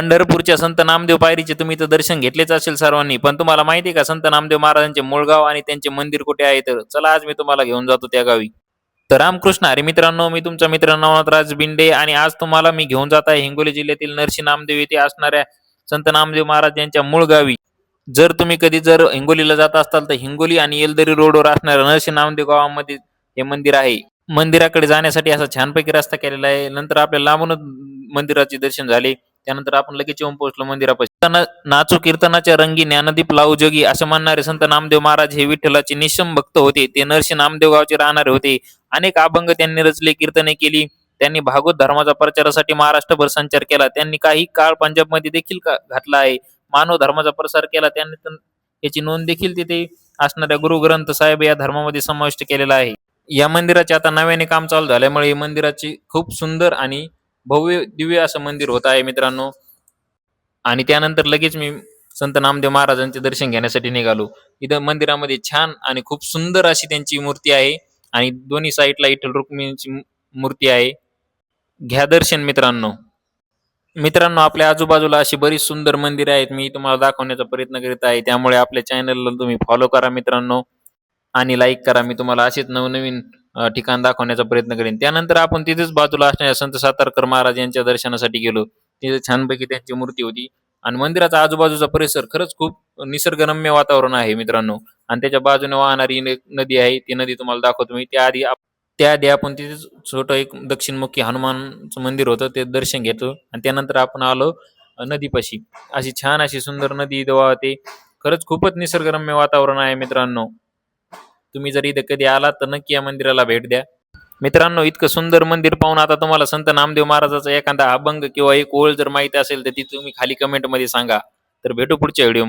पंढरपूरच्या संत नामदेव पायरीचे तुम्ही तर दर्शन घेतलेच असेल सर्वांनी पण तुम्हाला माहिती आहे का संत नामदेव महाराजांचे मूळ गाव आणि त्यांचे मंदिर कुठे आहे? तर चला आज मी तुम्हाला घेऊन जातो त्या गावी. तर रामकृष्ण हरी मित्रांनो मी तुमचा मित्र नवनाथराज बिंडे आणि आज तुम्हाला मी घेऊन जात आहे हिंगोली जिल्ह्यातील नरसी नामदेव येथे असणाऱ्या संत नामदेव महाराज यांच्या मूळ गावी. जर तुम्ही कधी जर हिंगोलीला जात असाल तर हिंगोली आणि येलदरी रोडवर असणाऱ्या नरसी नामदेव गावामध्ये हे मंदिर आहे. मंदिराकडे जाण्यासाठी असा छानपैकी रस्ता केलेला आहे. नंतर आपल्या लांबूनच मंदिराचे दर्शन झाले. त्यानंतर आपण लगेच येऊन पोहोचलो मंदिरापाशी. कीर्तन- नाचू कीर्तनाच्या रंगी ज्ञानदीप लावजोगी असे म्हणणारे संत नामदेव महाराज हे विठ्ठलाचे निशम भक्त होते. ते नरसी नामदेव गावचे राहणारे होते. अनेक अभंग त्यांनी रचले कीर्तने केली. त्यांनी भागवत धर्माचा प्रचारासाठी महाराष्ट्रभर संचार केला. त्यांनी काही काळ पंजाबमध्ये देखील का- घातला आहे. मानव धर्माचा प्रसार केला. त्यांनी याची नोंद देखील तिथे असणाऱ्या गुरु ग्रंथ साहेब या धर्मामध्ये समाविष्ट केलेला आहे. या मंदिराचे आता नव्याने काम चालू झाल्यामुळे मंदिराची खूप सुंदर आणि भव्य दिव्य असं मंदिर होत आहे मित्रांनो. आणि त्यानंतर लगेच मी संत नामदेव महाराजांचे दर्शन घेण्यासाठी निघालो. इथं मंदिरामध्ये छान आणि खूप सुंदर अशी त्यांची मूर्ती आहे. आणि दोन्ही साईडला इथल रुक्मिणीची मूर्ती आहे. घ्या दर्शन मित्रांनो. मित्रांनो आपल्या आजूबाजूला अशी बरीच सुंदर मंदिरे आहेत. मी तुम्हाला दाखवण्याचा प्रयत्न करीत आहे. त्यामुळे आपल्या चॅनलला तुम्ही फॉलो करा मित्रांनो. आणि लाईक करा. मी तुम्हाला असेच नवनवीन ठिकाण दाखवण्याचा प्रयत्न करेन. त्यानंतर आपण तिथेच बाजूला असणाऱ्या संत सातारकर महाराज यांच्या दर्शनासाठी गेलो. तिथे छानपैकी त्यांची मूर्ती होती. आणि मंदिराचा आजूबाजूचा परिसर खरंच खूप निसर्गरम्य वातावरण आहे मित्रांनो. आणि त्याच्या बाजूने वाहणारी एक नदी आहे. ती नदी तुम्हाला दाखवतो मी. त्याआधी त्याआधी आपण तिथे छोटं एक दक्षिणमुखी हनुमानचं मंदिर होतं. ते दर्शन घेतो. आणि त्यानंतर आपण आलो नदीपाशी. अशी छान अशी सुंदर नदी इथं वाहते खरंच खूपच निसर्गरम्य वातावरण आहे मित्रांनो. तुम्ही जर इथे कधी आलात तर नक्की या मंदिराला भेट द्या. मित्रांनो इतकं सुंदर मंदिर पाहून आता तुम्हाला संत नामदेव महाराजाचा एखादा अभंग किंवा एक ओळ जर माहिती असेल तर ती तुम्ही खाली कमेंटमध्ये सांगा. तर भेटू पुढच्या व्हिडिओमध्ये